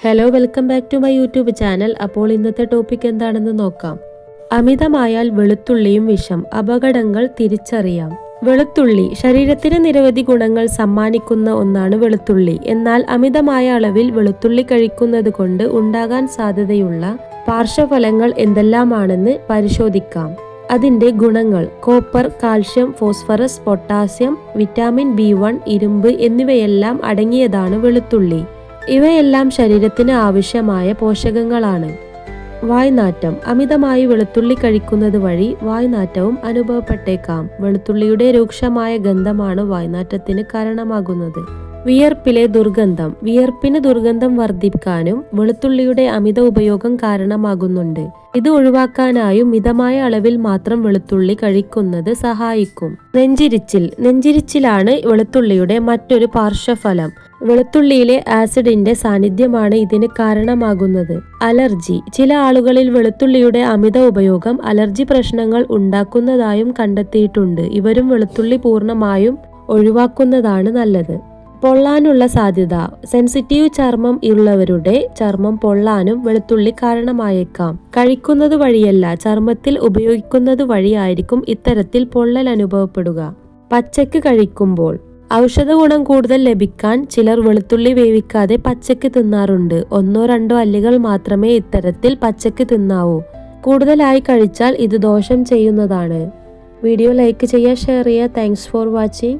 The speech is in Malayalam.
Hello welcome back to my YouTube channel അപ്പോൾ ഇന്നത്തെ ടോപ്പിക് എന്താണെന്ന് നോക്കാം. അമിതമായാൽ വെളുത്തുള്ളിയും വിഷം അപകടങ്ങൾ തിരിച്ചറിയാം. വെളുത്തുള്ളി ശരീരത്തിന് നിരവധി ഗുണങ്ങൾ സമ്മാനിക്കുന്ന ഒന്നാണ് വെളുത്തുള്ളി. എന്നാൽ അമിതമായ അളവിൽ വെളുത്തുള്ളി കഴിക്കുന്നത് കൊണ്ട് ഉണ്ടാകാൻ സാധ്യതയുള്ള പാർശ്വഫലങ്ങൾ എന്തെല്ലാമാണെന്ന് പരിശോധിക്കാം. അതിന്റെ ഗുണങ്ങൾ copper calcium phosphorus potassium vitamin B one ഇരുമ്പ് എന്നിവയെല്ലാം അടങ്ങിയതാണ് വെളുത്തുള്ളി. ഇവയെല്ലാം ശരീരത്തിന് ആവശ്യമായ പോഷകങ്ങളാണ്. വായ്നാറ്റം അമിതമായി വെളുത്തുള്ളി കഴിക്കുന്നത് വഴി വായ്നാറ്റവും അനുഭവപ്പെട്ടേക്കാം. വെളുത്തുള്ളിയുടെ രൂക്ഷമായ ഗന്ധമാണ് വായ്നാറ്റത്തിന് കാരണമാകുന്നത്. വിയർപ്പിലെ ദുർഗന്ധം. വിയർപ്പിന് ദുർഗന്ധം വർദ്ധിക്കാനും വെളുത്തുള്ളിയുടെ അമിത ഉപയോഗം കാരണമാകുന്നുണ്ട്. ഇത് ഒഴിവാക്കാനായും മിതമായ അളവിൽ മാത്രം വെളുത്തുള്ളി കഴിക്കുന്നത് സഹായിക്കും. നെഞ്ചിരിച്ചിൽ. നെഞ്ചിരിച്ചിലാണ് വെളുത്തുള്ളിയുടെ മറ്റൊരു പാർശ്വഫലം. വെളുത്തുള്ളിയിലെ ആസിഡിന്റെ സാന്നിധ്യമാണ് ഇതിന് കാരണമാകുന്നത്. അലർജി. ചില ആളുകളിൽ വെളുത്തുള്ളിയുടെ അമിത ഉപയോഗം അലർജി പ്രശ്നങ്ങൾ ഉണ്ടാക്കുന്നതായും കണ്ടെത്തിയിട്ടുണ്ട്. ഇവരും വെളുത്തുള്ളി പൂർണമായും ഒഴിവാക്കുന്നതാണ് നല്ലത്. പൊള്ളാനുള്ള സാധ്യത. സെൻസിറ്റീവ് ചർമ്മം ഉള്ളവരുടെ ചർമ്മം പൊള്ളാനും വെളുത്തുള്ളി കാരണമായേക്കാം. കഴിക്കുന്നത് വഴിയല്ല ചർമ്മത്തിൽ ഉപയോഗിക്കുന്നത് വഴിയായിരിക്കും ഇത്തരത്തിൽ പൊള്ളൽ അനുഭവപ്പെടുക. പച്ചക്ക് കഴിക്കുമ്പോൾ ഔഷധ ഗുണം കൂടുതൽ ലഭിക്കാൻ ചിലർ വെളുത്തുള്ളി വേവിക്കാതെ പച്ചക്ക് തിന്നാറുണ്ട്. ഒന്നോ രണ്ടോ അല്ലികൾ മാത്രമേ ഇത്തരത്തിൽ പച്ചക്ക് തിന്നാവൂ. കൂടുതലായി കഴിച്ചാൽ ഇത് ദോഷം ചെയ്യുന്നതാണ്. വീഡിയോ ലൈക്ക് ചെയ്യുക ഷെയർ ചെയ്യുക. Thanks for watching